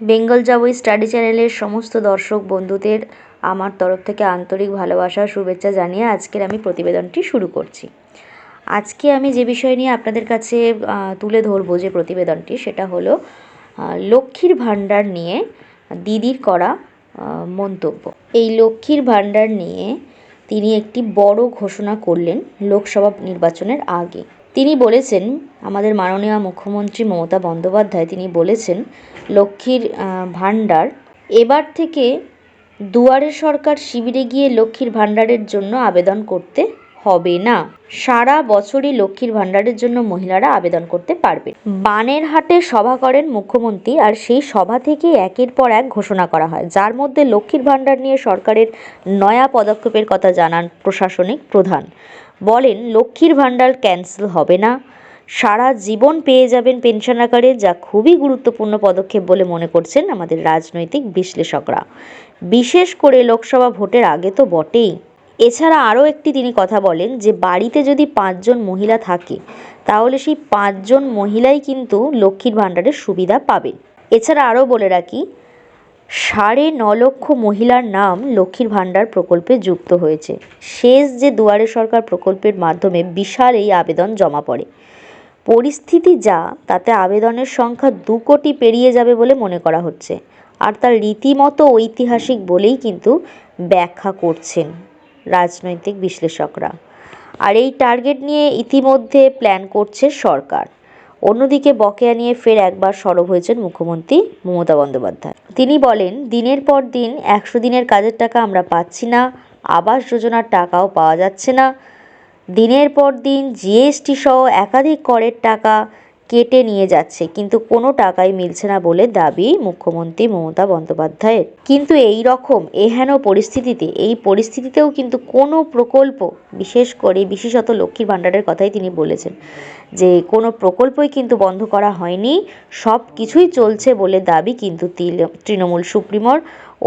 বেঙ্গল যাবই স্টাডি চ্যানেলের সমস্ত দর্শক বন্ধুদের আমার তরফ থেকে আন্তরিক ভালোবাসা, শুভেচ্ছা জানিয়ে আজকের আমি প্রতিবেদনটি শুরু করছি। আজকে আমি যে বিষয় নিয়ে আপনাদের কাছে তুলে ধরবো যে প্রতিবেদনটি, সেটা হলো লক্ষ্মীর ভাণ্ডার নিয়ে দিদির করা মন্তব্য। এই লক্ষ্মীর ভাণ্ডার নিয়ে তিনি একটি বড় ঘোষণা করলেন লোকসভা নির্বাচনের আগে। তিনি বলেছেন, আমাদের মাননীয় মুখ্যমন্ত্রী মমতা বন্দ্যোপাধ্যায় তিনি বলেছেন, লক্ষ্মীর ভাণ্ডার এবার থেকে দুয়ারে সরকার শিবিরে গিয়ে লক্ষ্মীর ভাণ্ডারের জন্য আবেদন করতে হবে না। সারা বছরই লক্ষ্মীর ভাণ্ডারের জন্য মহিলারা আবেদন করতে পারবে। বানেরহাটে সভা করেন মুখ্যমন্ত্রী আর সেই সভা থেকে একের পর এক ঘোষণা করা হয়। যার মধ্যে লক্ষ্মীর ভাণ্ডার নিয়ে সরকারের নয়া পদক্ষেপের কথা জানান প্রশাসনিক প্রধান। বলেন, লক্ষ্মীর ভাণ্ডার ক্যান্সেল হবে না। সারা জীবন পেয়ে যাবেন পেনশন আকারে যা খুবই গুরুত্বপূর্ণ পদক্ষেপ বলে মনে করছেন আমাদের রাজনৈতিক বিশ্লেষকরা। বিশেষ করে লোকসভা ভোটের আগে তো বটেই। এছাড়া আরও একটি তিনি কথা বলেন যে, বাড়িতে যদি পাঁচজন মহিলা থাকে, তাহলে সেই পাঁচজন মহিলাই কিন্তু লক্ষ্মীর ভাণ্ডারের সুবিধা পাবেন। এছাড়া আরও বলে রাখি, সাড়ে ন লক্ষ মহিলার নাম লক্ষ্মীর ভাণ্ডার প্রকল্পে যুক্ত হয়েছে। শেষ যে দুয়ারে সরকার প্রকল্পের মাধ্যমে বিশাল এই আবেদন জমা পড়ে। পরিস্থিতি যা, তাতে আবেদনের সংখ্যা দু কোটি পেরিয়ে যাবে বলে মনে করা হচ্ছে। আর তার রীতিমতো ঐতিহাসিক বলেই কিন্তু ব্যাখ্যা করছেন রাজনৈতিক বিশ্লেষকরা। আর এই টার্গেট নিয়ে ইতিমধ্যে প্ল্যান করছে সরকার। অন্যদিকে বকেয়া নিয়ে ফের একবার সরব হয়েছেন মুখ্যমন্ত্রী মমতা বন্দ্যোপাধ্যায়। তিনি বলেন, দিনের পর দিন একশো দিনের কাজের টাকা আমরা পাচ্ছি না, আবাস যোজনার টাকাও পাওয়া যাচ্ছে না। দিনের পর দিন জিএসটি সহ একাধিক করের টাকা কেটে নিয়ে যাচ্ছে, কিন্তু কোনো টাকাই মিলছে না বলে দাবি মুখ্যমন্ত্রী মমতা বন্দ্যোপাধ্যায়ের। কিন্তু এই রকম এহেন পরিস্থিতিতে, এই পরিস্থিতিতেও কিন্তু কোনো প্রকল্প, বিশেষ করে বিশেষত লক্ষ্মীর ভাণ্ডারের কথাই তিনি বলেছেন, যে কোনো প্রকল্পই কিন্তু বন্ধ করা হয়নি, সব কিছুই চলছে বলে দাবি কিন্তু তৃণমূল সুপ্রিমোর।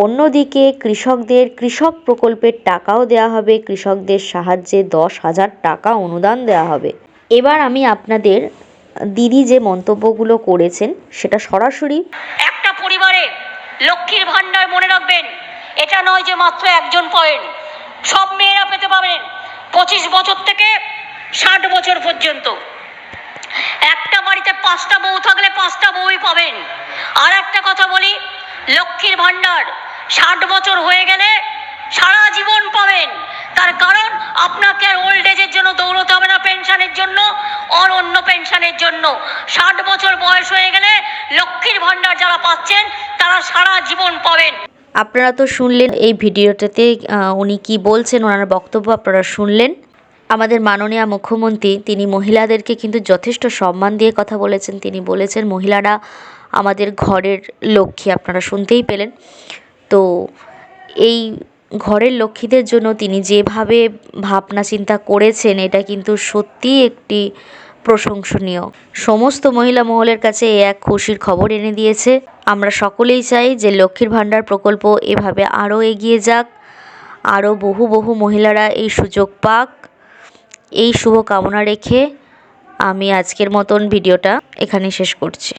অন্যদিকে কৃষকদের, কৃষক প্রকল্পের টাকাও দেওয়া হবে, কৃষকদের সাহায্যে দশ হাজার টাকা অনুদান দেওয়া হবে। এবার আমি আপনাদের দিদি যে মন্তব্যগুলো করেছেন, সেটা সরাসরি একটা পরিবারে লক্ষ্মীর ভাণ্ডার মনে রাখবেন, এটা নয় যে মাত্র একজন পয়েন্ট। সব মেয়েরা পেতে পাবেন পঁচিশ বছর থেকে ষাট বছর পর্যন্ত। একটা বাড়িতে পাঁচটা বউ থাকলে পাঁচটা বউই পাবেন। আর একটা কথা বলি, লক্ষ্মীর ভাণ্ডার ষাট বছর হয়ে গেলে সারা জীবন পাবেন। তার কারণ, আপনাকে আর ওল্ড এজের জন্য দৌড়তে হবে না অন্য পেনশনের জন্য ষাট বছর বয়স হয়ে গেলে লক্ষ্মীর ভাণ্ডার যারা পাচ্ছেন, তারা সারা জীবন পাবেন। আপনারা তো শুনলেন এই ভিডিওটাতে উনি কি বলছেন, ওনার বক্তব্য আপনারা শুনলেন। আমাদের মাননীয় মুখ্যমন্ত্রী, তিনি মহিলাদেরকে কিন্তু যথেষ্ট সম্মান দিয়ে কথা বলেছেন। তিনি বলেছেন, মহিলারা আমাদের ঘরের লক্ষ্মী, আপনারা শুনতেই পেলেন। তো এই ঘরের লক্ষ্মীদের জন্য তিনি যেভাবে ভাবনা চিন্তা করেছেন, এটা কিন্তু সত্যিই একটি প্রশংসনীয়। সমস্ত মহিলা মহলের কাছে এ এক খুশির খবর এনে দিয়েছে। আমরা সকলেই চাই যে লক্ষ্মীর ভাণ্ডার প্রকল্প এভাবে আরও এগিয়ে যাক। আরও বহু বহু মহিলারা এই সুযোগ পাক। এই শুভ কামনা রেখে আমি আজকের মতন ভিডিওটা এখানে শেষ করছি।